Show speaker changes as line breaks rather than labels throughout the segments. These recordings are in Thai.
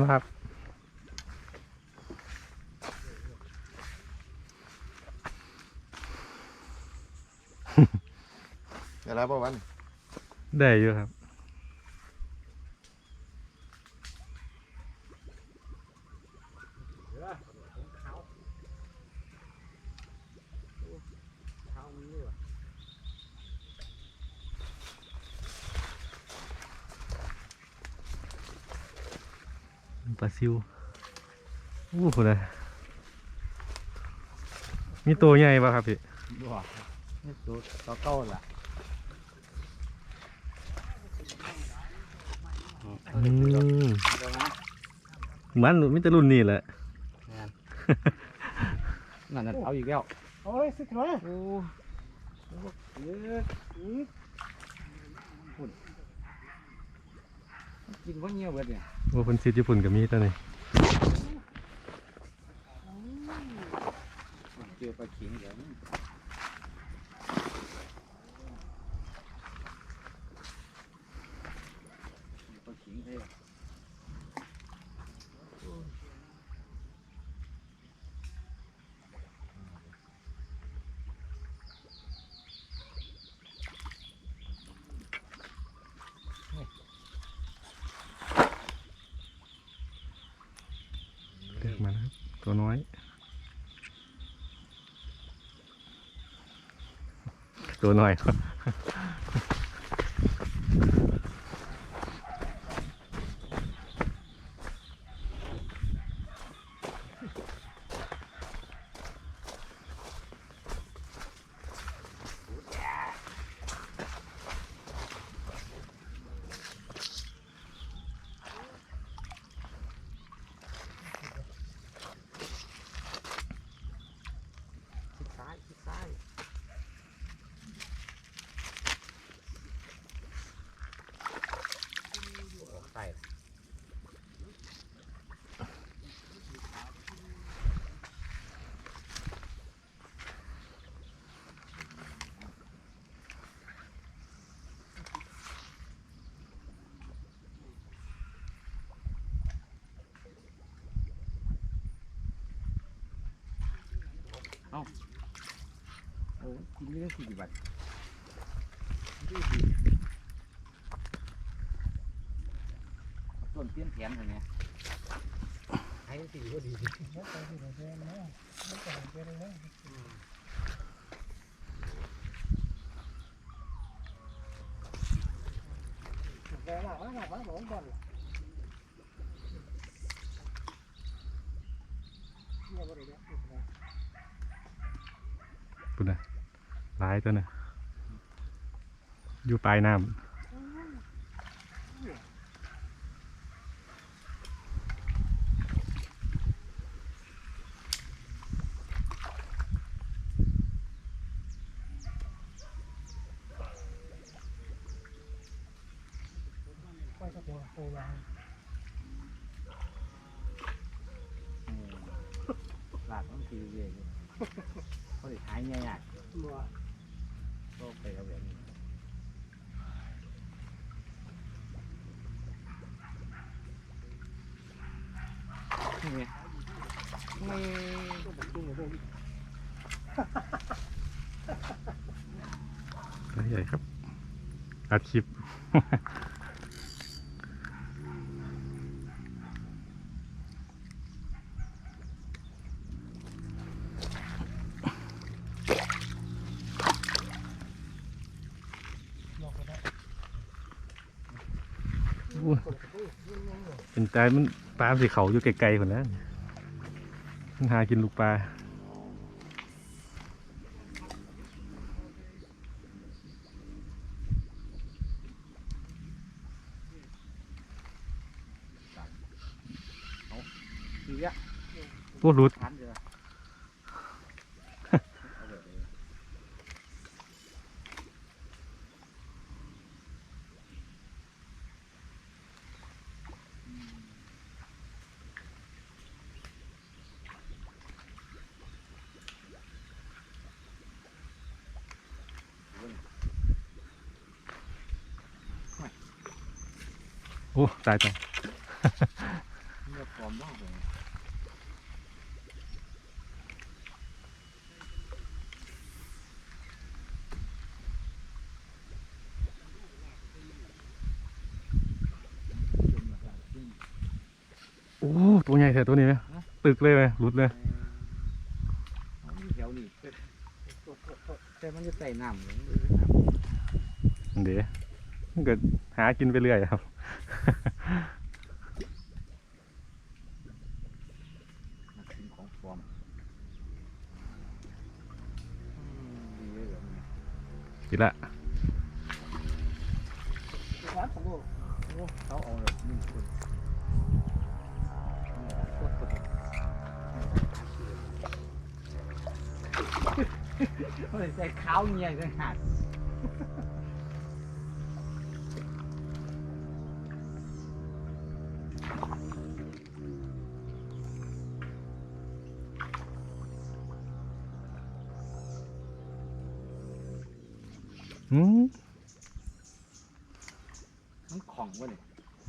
มานครับ
เดี๋ยวแล้วป่ะวัน
ได้อยู่ครับ ปลาซิวอู้หูนะมีตัวใหญ่ป่ะครับพี่
ดูอะนี่ตัวตัวเก้าล่ะ
อืม
เดี๋ยวนะ
มันมีแต่รุ่นนี้แหละ
นั่นนั่นเอาอีกแล้ว
โอ้ยสิครับ
โอ้เยอะฝุ่น กินว่าเงี้ยวเบิดเนี่ย
โอ้คนซีญี่ปุ่นกับมีตัวนี้
เจอปลาเข็งเดี๋ยวนี้ปลาเข็งเท่
เลือ กมานะครับ ตัวน้อย ตัวน้อยครับ
ชิดซ้ายชิดซ้ายออกใส่ โอ้กินไม่ได้สี่บาทส่วนเปลี่ยนแผนอะไรเนี่ยให้สี่ก็ดี
ไม่
ใ
ส่สี่ใส่มั
นนะ
ไม่ใส่เกลือเลยแต่หลับว่าหลับว่าหลงก่อนเนี่ยบ
ริ
เวณ
ปุ่นนะหลายตัวนะอยู่ปลายน้ำ
ลาดต้องทีเรียอยู่เขาได้หายง่ายๆก็ไปเอาแบบนี้ นี่ไงไม่
ใหญ่ครับอัดคลิปเป็นใจมัน ปลาสีเขาอยู่ไกลๆคนนั้นมันหากินลูกปลา
ทีอะ
พวรุด
ทันเดียวเอาแบบนี้
โอ้ตายตาย
จะฟอร์มบ้างเลย
โอ้ตัวใหญ่แท้ตัวนี้ไหมตึกเลยไหมหลุดเลย
เดี๋ยวนี่แต่มันจะใส่น้ำเลย
เดี๋ยวมันก็หากินไปเรื่อยครับ
นักกินของฟอร์มดีเลยแบบนี้
กินละ
ร้านของลูก
โอ้เขาเอาแบบนี้คน เฮ้ยใส่ขาวเงียจังหัก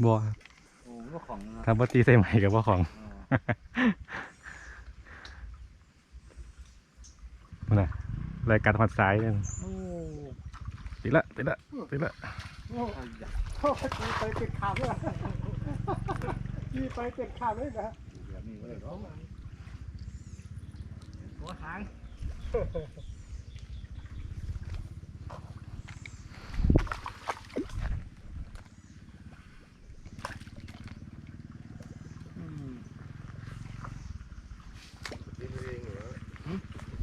เนี่ย
บัว
โอ้มันก็ของนะ
ทำปฏิใส่ใหม่กับว่าของ
อ๋อ
นั่นน่ะรายการหอดสายเนี่ย
โอ้
ติดละติดละติดละ
โอ้
เอาอย่า
โหขี่ไปติดขามเลยนะขี่ไปติดขามเลยนะ
แบบนี้ก็เลยร้องหัวหาง อืม
กินเองเหรอ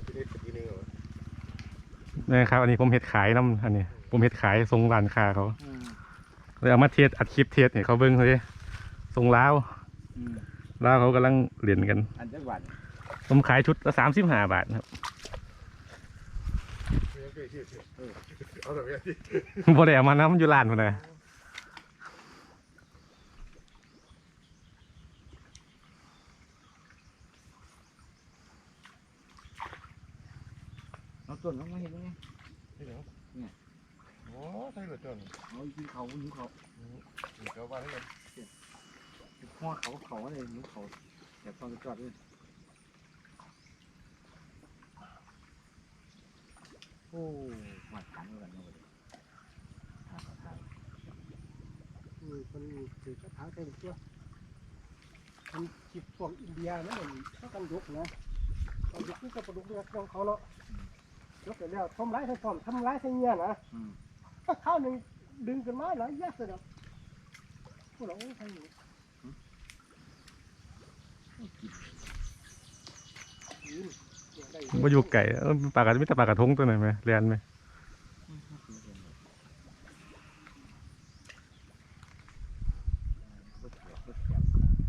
กินเองเหรอ
นะครับ อันนี้ผมเห็ดขายน้ำอันนี้ ผมเห็ดขายทรงร้านค้าเขา
อืม
เลยเอามาเทสอัดคลิปเทสเนี่ยเขาเบิ้งเลยทรงล้าว
อืม
ล้าวเขากำลังเหรียญกัน
อันจะหวาน
ผมขายชุดละสามสิบห้าบาทนะครับ
เอาแบบนี้ที่
พอได้เอามาน้ำอยู่ร้านพอดี
เอา ต้นลงมาเห็นไหม
ที่ไหนโอ้ใช่เหรอจน
เอากินเขาหิวเขา
ถึงเขาบ้านให้กัน
พ่อเขาเขาอะไรหิวเขาอยากตอนจะจอดด้วยโอ้มาขันกันเลยทางทาง
อืมมันถือกระถางเต็มตัวมันจิบพวกอินเดียนั่นมันเขากันยกนะเอายกนี่ก็ประดุกด้วยของเขาเนาะ ยกไปแล้วทำร้ายให้พร้อมทำร้ายให้เงี้ยนะ
อืม
ก็ข้าวหนึ่งดึงกันมาหลายแยกเลยเนาะพวกเราโอ้ยใครอยู่อืมเนี่ยได้
มาอยู่ไก่เออปลากระไม่แต่ปลากระทงตัวไหนไหมเรียนไหม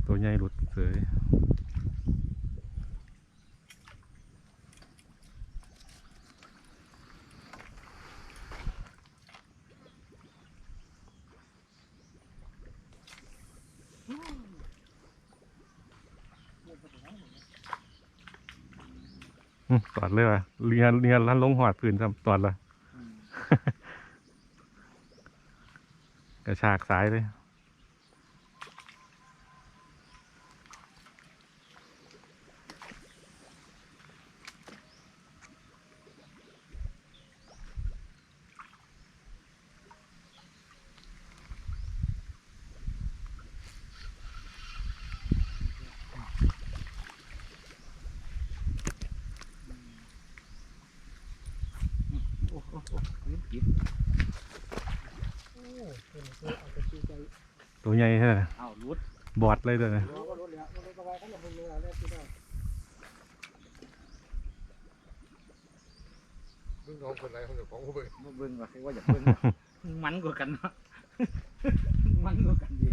ตัวใหญ่หลุดเสย อืมตอดเลยว่ะเรียนเรียนลันลงหอดพื้นซ้ำตอดละ
อืม
กระชากสายเลย
อ้โหลิ้นปิด
โอ้เป็นตัวเอาไปซื้อใจ
ตัวใหญ่ใช่ไหม
อ้าวรุด
บอดเลยตัวนี้
รอก็รถแล้วรถกระบะก็ยังเป็นเรือแล้วที่ได้
มึงน้องคนไรของเจ้าของกูเบิ่ง
มาเบิ่งว่าใครว่าอยากเบิ่ง มันกว่ากันเนาะ มันกว่ากันดี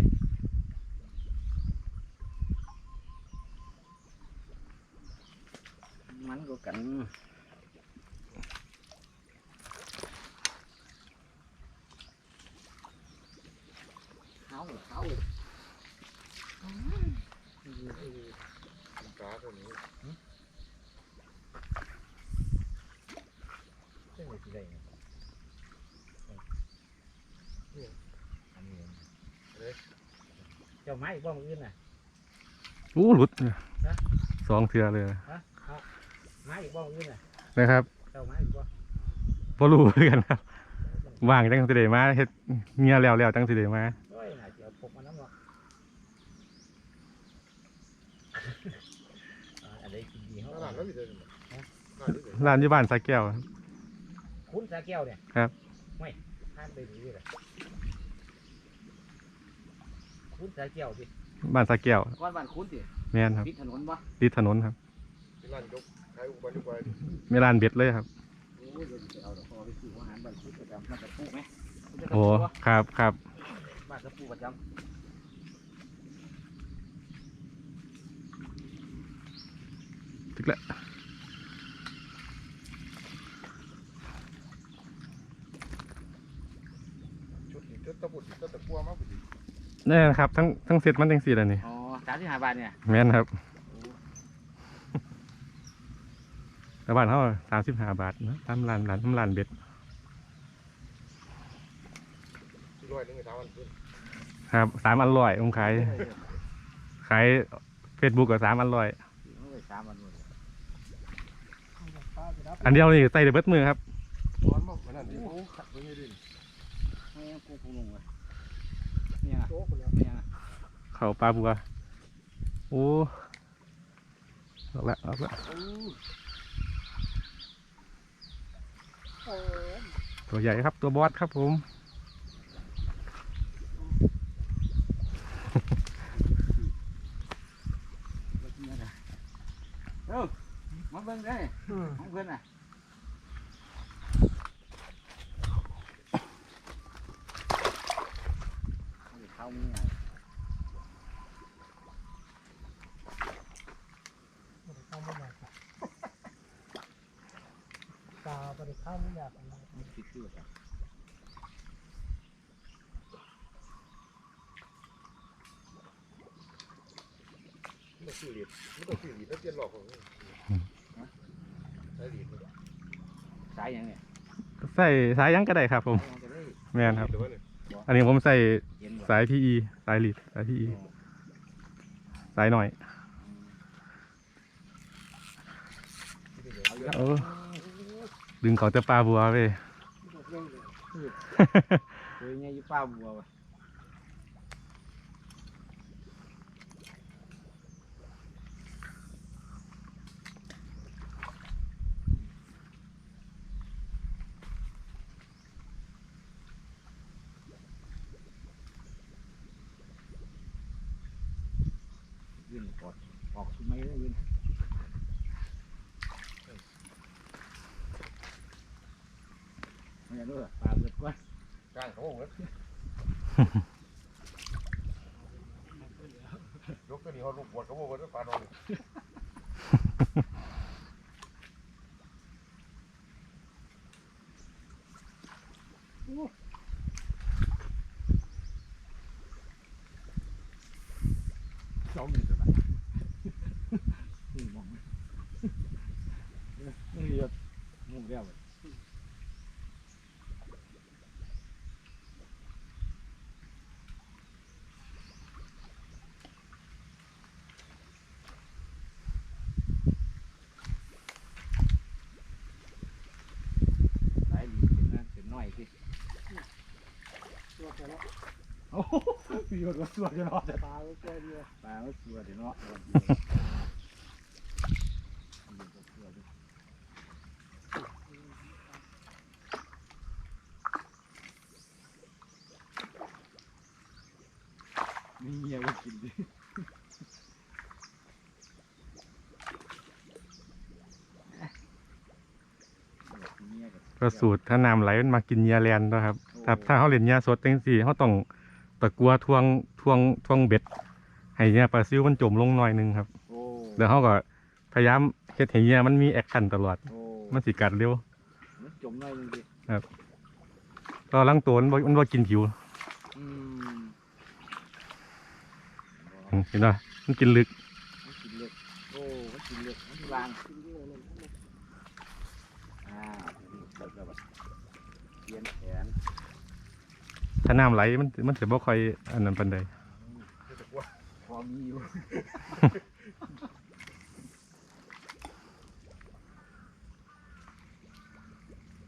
มันกว่ากันเขาเขา
กาตัวนี้
เจ้าที่ใดเนี่ยอันนี้เจ้าไม้บ้องอื่นน่ะ
อู้หลุดสองเทือเลย
ฮะเอาไม้อีกบ้องนี่น่ะ
นะครับ
เจ้าไม้อีกบ้อง
พอรู้คือกันครับว่างจังสิเดมาเฮ็ดเงียแล้วแล้วจังสิเดมา
โอ้ยน่าจะเอาพกมาน้ำหรอกอ่าอะไรกินดีเขา
ขนาดนั้นไม่ได้เลยขนาดนี้เลย
ร้านอยู่บ้านสายแก้วครับ
คุ้นสาแก้วเนี่ย
ครับ
ไม่ท่านไปดูเลยคุ้นสาแก้วดิ
บ้านสายแก้ว
ก้อนบ้านคุ้นดิ
แม่นครับ
ติดถนนปะ
ติดถนนครับ
ที่ร้านยกขายอุปกรณ์ยกไป
มีร้านเบ็ดเลยครับ
โอ้ยเดี๋ยวจะเอาดอกคอไปซื้ออาหารบ้านคุ้นประจำมันจะปลูกไหมมันจะ
โอ้
ปลูกปะ
ครับครับ
บ้านจะปลูกประจ
ถึกแล้ว
ชุดนี้ชุด ตะบุดชุดตะกัวมากกว่า
นี่นครับทั้งทั้งเซตมันจังสี่แล้วนี่ำ
อ๋อสามสิบห้าบาทเนี่ย
แม่นครับแต่บ้านเขาสามสิบห้าบาทนะตามร้านร้านทำร้านเบ็ด
ที่ร้อยหนึงสามวันขึ้น
ครับสามอันร้อยผมขายขายเฟซบุ๊กกับสามอันร้อย
โอ้ยสามวันหมด
ป้าจะรับ
อันเดียวนี่ใส่ได้เบิดมือครับ
ร้อนมากขนาดนี้โอ้ขัดไม่ได้ดิ
ไม่งั้นกูคงลงเลยเนี่ย
โจ๊กเลย
เนี่ย
เขาปลาบัวโอ้ออกละออกละ
เออ
ตัวใหญ่ครับตัวบอสครับผม
เออมาเบิ่งได้
อืม
ของเพื่อนน่ะเข้ามีอะ
บ่ได้เข้าไม่อยากตาบ่ได้เข้าไม่อยากอะไร
มันคิดอยู่อะ
ไม่ต้องซื้อเหรียญไม่ต้องซื้อเหรียญแล้วเปลี่ยนหลอกของนี่ใช้เหรียญเลย
สายยังเนี่ย
ใส่สายยังก็ได้ครับ ผม
สายยังจะได้
แม่นครับ
หรือว่าเนี่ย
อันนี้ผมใส่
เย็นบ่
สาย PE สายลีดสาย PE สายหน่อย
ที่นี่เดี๋ยว
เอาเยอะ
โอ้ดึงเขาจะปลาบัวไป
บ่ได้เรื่องเลย
เคยเนี่ยอยู่ป้าบัววะ ยืนกอดออกสุดไม่ได้ยืนไม่อยากรู้อะปลาเบิดกว่า
การเขาบอกว่ายกตัวนี้เขาลูกบวชเขาบอกว่าปลาโดน
สองหมื่นกว่าบาทนี่มองไหมนี่ยศมุงเรียวเลยหลายหลีเป็นนะเป็นน้อยสิ
ตัวแค่นั้น
โอ้โหมีหมดว่าตัวจะนอนแต่
ปลาก็แค่เดียว
ปลาก็ตัวเดี๋ยเนาะมีเงียว่ากินดิ
ก็สูตรถ้านำไหลมันมากินเยาแลนด้วยครับ ถ้าถ้าเขาเล่นเหยาสดจังสี่เขาต้องตะกัวทวงทวงทวงเบ็ด ให้เหยาปลาซิวมันจมลงหน่อยหนึงครับ
โอ้
แล้วเขาก็พยายามเฮ็ดให้เหยามันมีแอคชั่นตลอด
โอ้
มันสิกัดเร็ว
มันจมหน่อยนึงดิ
ก็ลังตัวมันบ่มันบ่กินผิว
อืม
อืมเห็นป่ะมันกินลึก
มันกินเลือดโอ้มันกินเลือดมันวาง
กินเยอะเลย
อ่าเปิดแล้วเปลี่ยนแขน
ถ้าน้ำไหลมันมันจะบ่ค่อยอันนั้นปานใด
ที่ตะกัว
พอมีอยู่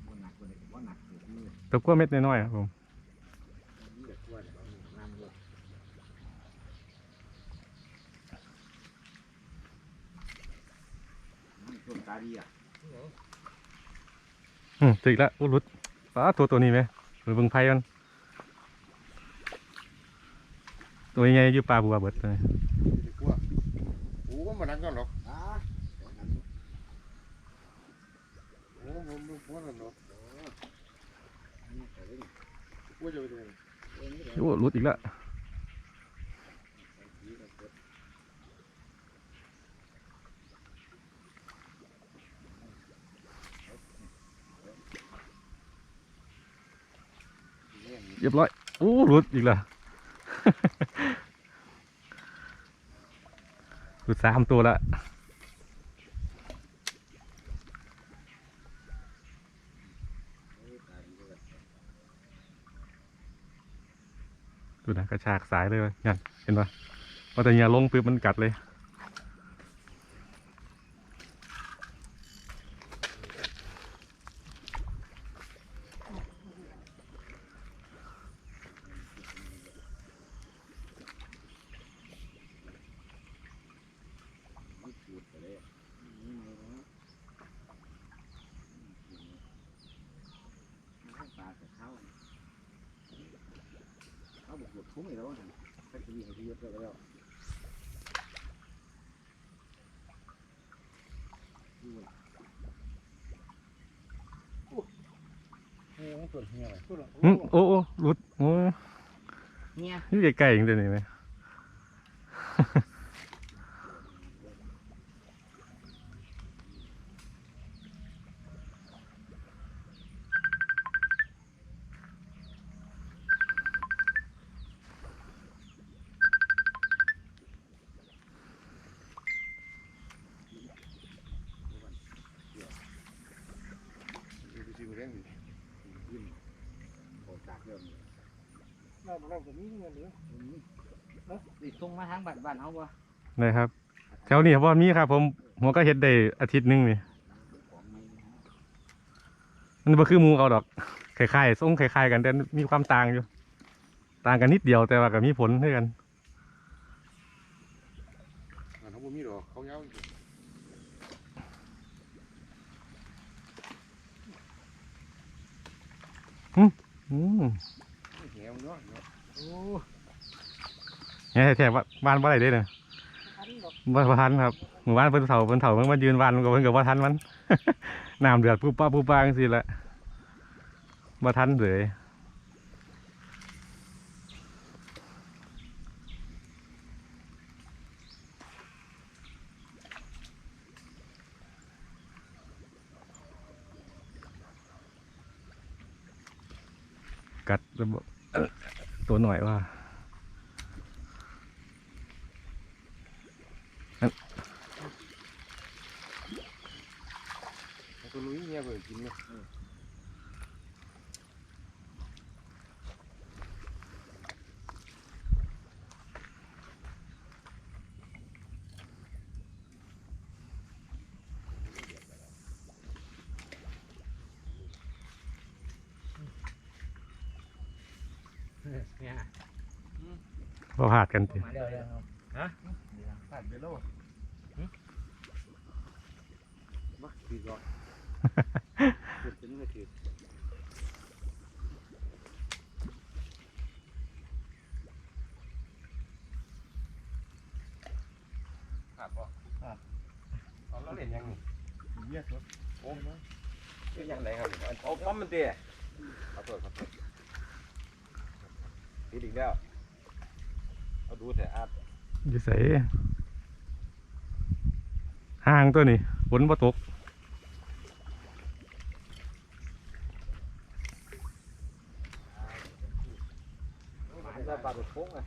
บ่หนักกว่าเด็กบ่หนักเกินนี่
ตะกั่วเม็ดน้อยๆครับผม
นี่แต่กลัวแต่ว่าน้ำเยอะนี่ต้นตาดีอะ
อืมติดละอู้หลุดป้าตัวตัวนี้ไหมหรือเบิ่งไพ่มัน ตัวใหญ่อยู่ปลาบัวเบิดเลย
กลัวโอ้ก็มานักกันหรอก
อ่า
โอ้ผมผมผมนั่นเนาะ
อันนี้ก็เลย
กลัวจะไปทำไม
เองนี่แหละ
โอ้หลุดอีกแล้ว
นี่ก็เกิด
เรียบร้อยโอ้หลุดอีกแล้ว หลุดสามตัวละดูนะกระชากสายเลยงั้นเห็นปะพอแต่เนียลงปุ๊บมันกัดเลย
นี่ขูดไปเลยนี่ไงนะมันปลาแต่เข้าเขาบอกหลุดทุ่งอีกแล้วนะถ้าจะมีให้พี่ยศ ไปแล้ว
ดูอื
มโอ้โอ้หลุดโอ้
เนี่ย
นี่ใกล้ๆอย่างเดียวนี่ไห
ม มาทางบ้านบ้านเขาบ่
นะครับแถวนี้ว่ามีครับ ผมหัวก็เฮ็ดได้อาทิตย์หนึงนี่
ของไม่นะ
มันบ่คือหมูเอาดอกคล้ายๆทรงคล้ายๆกันแต่มีความต่างอยู่ ต่างกันนิดเดียวแต่ว่าก็มีผลด้วยกัน
อ่าเขาบ่มีหรอกเขาเงา
อืม
แหวเนาะเนาะ
โอ้
เนี่ย แท้ๆว่าบ้านบ่ได้เด้เน่ะ
พันดอก
บ่บ่ทันครับหมู่บ้านเพิ่นเฒ่าเพิ่นเฒ่าเพิ่นมายืนวานมันก็เพิ่นก็บ่ทันมันน้ำเดือดปุ๊บปั๊บปุ๊บปั๊บจังซี่แหละบ่ทันเลยกัดระบบเอ่อตัวหน่อยว่า
ตัวลุย เงี้ยเพิ่นกินเนาะ
เนี่ย
บ่พลาดกันติ
มาเดี๋ยวเดี๋ยวครับฮะตัดไปโล
มาตีก่อน
จุด ถึงก็ถือ
ขาดบ่ขาดเอาแล้วเล่นยังนี่เบี้ยสดโอ้เป็นยังไงครับเอาปั๊มมันเตะขอโทษขอโทษตีอีกแล้วเอาดูแต่อาด
อยู่ใส่ห่างตัวนี้ฝนบ่ตก
bốn này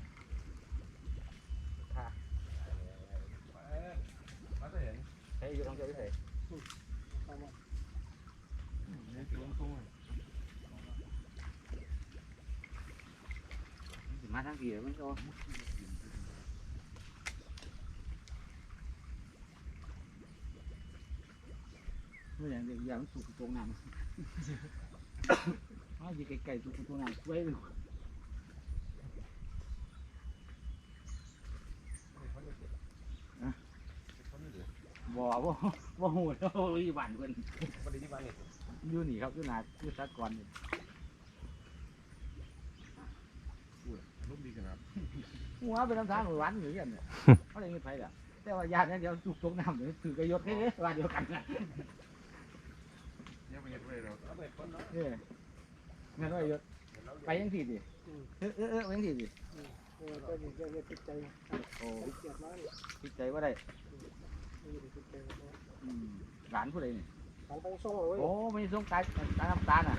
thả, thấy vô không chơi cái gì? Má tháng kia mới cho. Bây giờ giờ nó sụp chỗ nào nó gì cái cây sụp chỗ nào quay được บ่บ่บ่หูแล้วอีบ้านเพิ่น
บ่ได้ที่บ้านนี่
อยู่นี่ครับอยู่นาอยู่สักก่อนนี่
รูปดีขนาด
หัวเป็นน้ำทางหวานอยู่กันเนี่ยเขาเลยมีไผล่ะแต่ว่าญาตินั้นเดียวสุกตรงน้ำเลยถือกระยศเฮ้ยว่าเดียวกันนะ
ยังไม่เห็นเลยเราเอาไปคนเนาะ
เออเงินว่ายศไปยังสี่ดิเออเออเออไปยังสี่ดิ
เออก็ดีก็ติดใจ
โอ้
เกียดมากเลย
คิดใจว่าได้
ติดใจมาก
อืมหลานผู้ใดนี่
ทางไปส่งเลย
โอ้ไม่ส่งตายตายน้ำตาลน่ะ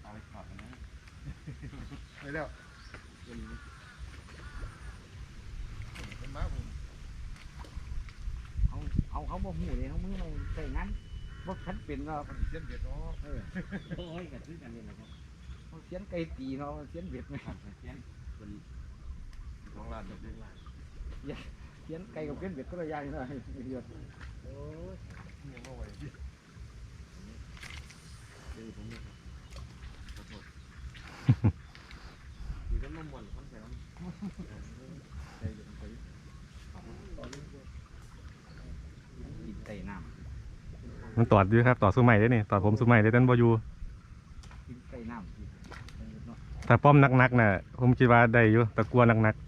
เอาไปถอดนะ
ไปแล้วเป็นม้าผม
เอาเอาเขาบ่หูเลยเขามือเราใส่งั้นบ่คันเป็นเนาะ
เส้นเบ็ดเนาะ
เออโอ้ยกันซื้อกันนี่แหละครับเขาเสียนไก่ตีเนาะเสียนเบ็ดไหม
ครับเสียนเป็นของร้านแบบนี้ร้าน
เสียนไก่กับเสียนเบ็ดก็ระยะนี่เนาะเดียว
โอ้ยยังไม่ไหวดิ
อยู่กับนมวนคนใส่นม
กินไก่น้
มันตอดอยู่ครับตอดสุใหม่ได้นี่ตอดผมสุใหม่ได้ตันบอยู่ำ
กินไก่น้ำ
ถ้าป้อมนักๆน่ะผมคิดว่าได้อยู่แต่กลัวนักๆ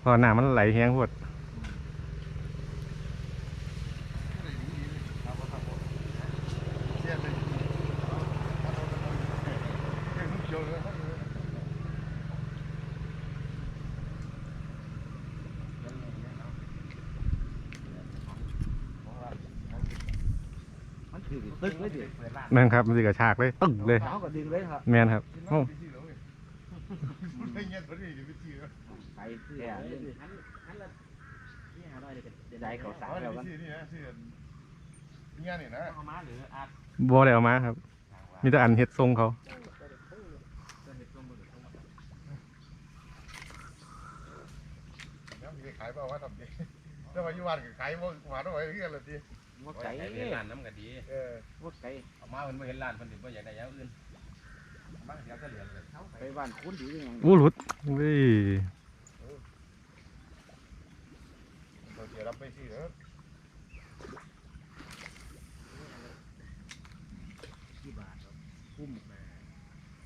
เพราะน้ำมันไหลแห้งหมด
เสียเลยแค่นุ่งเขียวเลย
มันถือตึกเลยดิ
เปิดร้าน
แม่นครับมันสิกระชากเลยตึ้งเลย
เขาก็ดึงเลยครับ
แม่นครับ
กิน
โอ้
น้ำไปที่แล้วเว้ยไม่เงี้ยตัวนี้ไปที่แล้ว
ไก่เสีย
หันหันละนี่หาได้เลยกัน
จะได้เขาสาร
เอา
แล้ว
ไป
กัน
ที่นี่นะที่เงี้ยนี่นะ
เอามาหรืออาจ
บ่ได้เอามาครับ มีแต่อันเฮ็ดทรงเขา
น้ำมีขายเปล่าวะทำดิแต่ว่าอยู่บ้านก็ขายว่าหวานเอาไว้เรื่อยเลยที
ว่า
ไก่
ไก่
เห็นร้านน้ำก็ดี
เออ
ว่าไก่
เอามาเพิ่นบ่เห็นร้านเพิ่นถึงบ่อยากได้อย่างอื่นบางเดี๋ยวก็เหลือเลยเขาไป
ไปบ้านคุ้นอยู่ยังไง
อู้หลุดเว้ย
เราเสียรับไปที่แล้ว
ที่บ้านครับคุ้มมา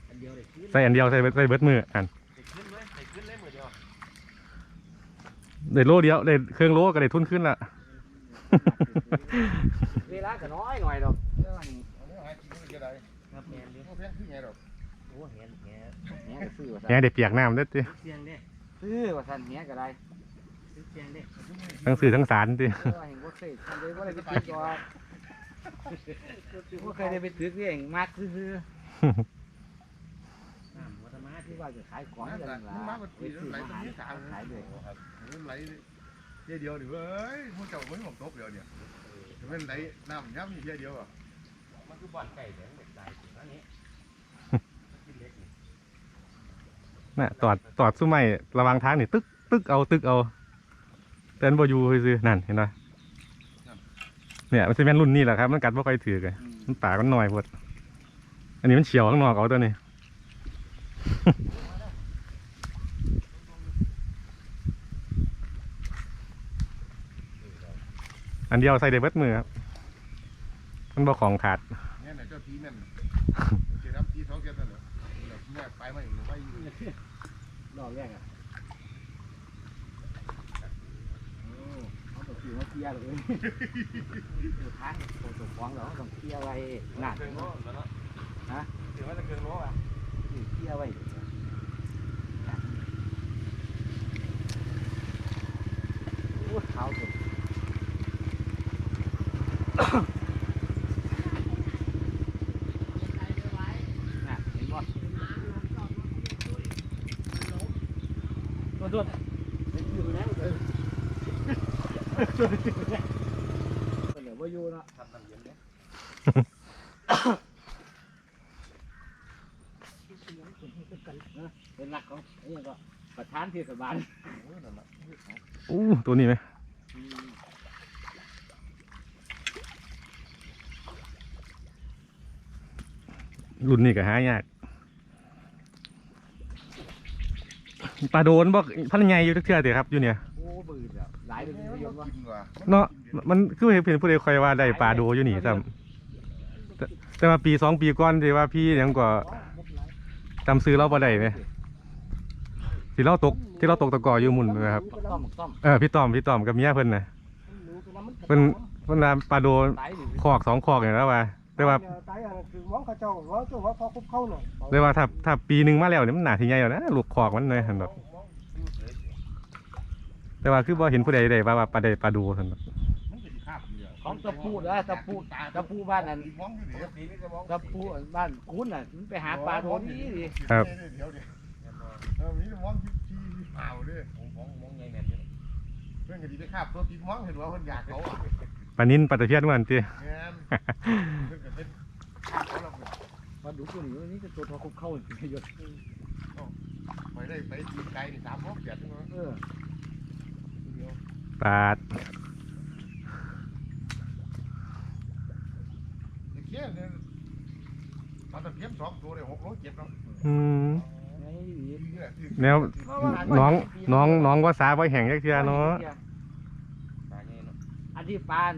อันเดียวเลยขึ้น
ใส่อันเดียวใส่เบิดใส่เบิดมืออัน
ใส่ขึ้นเลยใส่ขึ้นเลยมือเดียว
ได้โลเดียวได้เครื่องโลก็ได้ทุนขึ้นละ
เวลาก็น้อยหน่อยดอกเรื่องนี้
อันนี้หายจริงไม่ได้
ครับแมนเด้
โอ้แพงขึ้นไงหรอก
โอ้เห็นแหแหก็ซื้อว่า
แหได้เปียกน้ำเด้อติ
เสียงเด้
ซื้อว่าสันแหก็ได้
เสียงเด้
ทั้งสื่อทั้งสารติ
เออว่าเห็นว่าเคยทำเลยว่าอะไรไปตึกว่าว่าเคยได้ไปตึกเองมากซื้อ
น้ำวัฒมา
ๆ
ที่
ที่ว่าจะขายของกันล่ะไปซื้อมาหาขายด้วย
ครับมันไหลเดียวเดียวเว้ยพวกเจ้าไม่หมกตกเดียวเนี่ยมันไหลน้ำย้ำอยู่เดียวอะ
มันคือบ่อนไก่เด้เด็กใจอันนี้กินเล็กนี่
น่ะตอดตอดสุใหม่ระวังทางนี่ตึกตึกเอาตึกเอาแต่อันบ่อยู่ซื่อๆนั่นเห็นป่ะเนี่ยมันสิแม่นรุ่นนี้แหละครับ มันกัดบ่ค่อยถือกันมันปากมันน้อยโพดอันนี้มันเฉียวข้างนอกเอาตัวนี้ อันเดียวใส่ได้เบิดมือครับมันบ่ของขาด
เนี่ยเจ้าทีแม่นเจ้าน้ำทีท้องเจ้าตัวเหรอเนี่ยไปมาอีกไปอยู่
ดอกแรกอะโอ้เขาต้องขี่มาเคลียร์เลยทางตัวฟ้องเราต้องเคลียร์ไว้หนัก
เกินโลแล้วเนาะ
ฮะ
ถือว่าจะเกินโลอะ
เคลียร์ไว้โอ้เท้าสุดน่ะเห็นบ่ตัวตัว เหลือว่าอยู่เนาะ
ทำน้ำเย็นเนี่ย
เป็นหลักของนี่ก็ประธานเทศบาล
อู้ตัวนี้ไหมรุ่นนี้ก็หายากปลาโดนบอกพันใหญ่อยู่ทุกเทื่อเดียวครับอยู่เนี่ย
โอ้บืนแล้วหลายเป็นนิยมว่า
กินว่ะ
เนาะมันคือเห็นเป็นผู้ใดคอยว่าได้ปลาโดอยู่นี่ซ้ำแต่แต่ว่าปีสองปีก่อนที่ว่าพี่หยังก็จำซื้อเราบ่ได้ไหม ที่เราตกที่เราตกตะกออยู่หมุนนะครับ
ต้อมต้อม
เออพี่ต้อมพี่ต้อมกับเมียเพิ่นน่ะเพิ่นเพิ่นว่าปลาโด
ตายดิ
คอกสองคอกอย่างแล้วว่าแต่ว่า
ตายอันนั้นคือมองเขาเจ้าว่าเจ้าว่าพอคุบเข้าหน่อย
แต่ว่าถ้าถ้าปีหนึงมาแล้วเนี่ยมันหนาที่ใหญ่แล้วนะลูกคอกมันเลยหั่นดอกแต่ว่าคือบ่เห็นผู้ใดได้ว่าว่าปลาใดปลาดูซั่นดอก
มันจะข้ามเดียว
ของตะปูนะตะปูตะปูบ้านนั้น
มองอยู่เดี๋ยว
ปีนี้จะมอง
ตะปูบ้านคุ้นน่ะมันไปหาปลาโดนนี่ดิ
ครับ
เดี๋ยวเดี๋ยวเออมีมองที่ที่เปล่าด้วย
มองมองไงแม่นอยู่
เพื่อนก็ดีไปคาบตัวปีมองเห็นว่าคนอยากเขาอะ
ปลานินปลาตะเพียนมันติ
งานเพื่อนก็เป็นคาบเขาเรา
มาดูตัวนี้นี่จะตัวทอคบเข้าเป็นประโยชน์
ไปได้ไปตีไกลนี่สามรอบเกียรติเนาะ
เออ
เดียว
ปลา
ไอ้เขี้ยเนี่ยมัตะเพียมสองตัวเลยหกโลเจ็ดเนาะ
อืม แนวน้องน้องน้องว่าสาบ่แห้งจักเทื่อเนาะ
ตาเงี้ยเนาะ
อันที่ปาน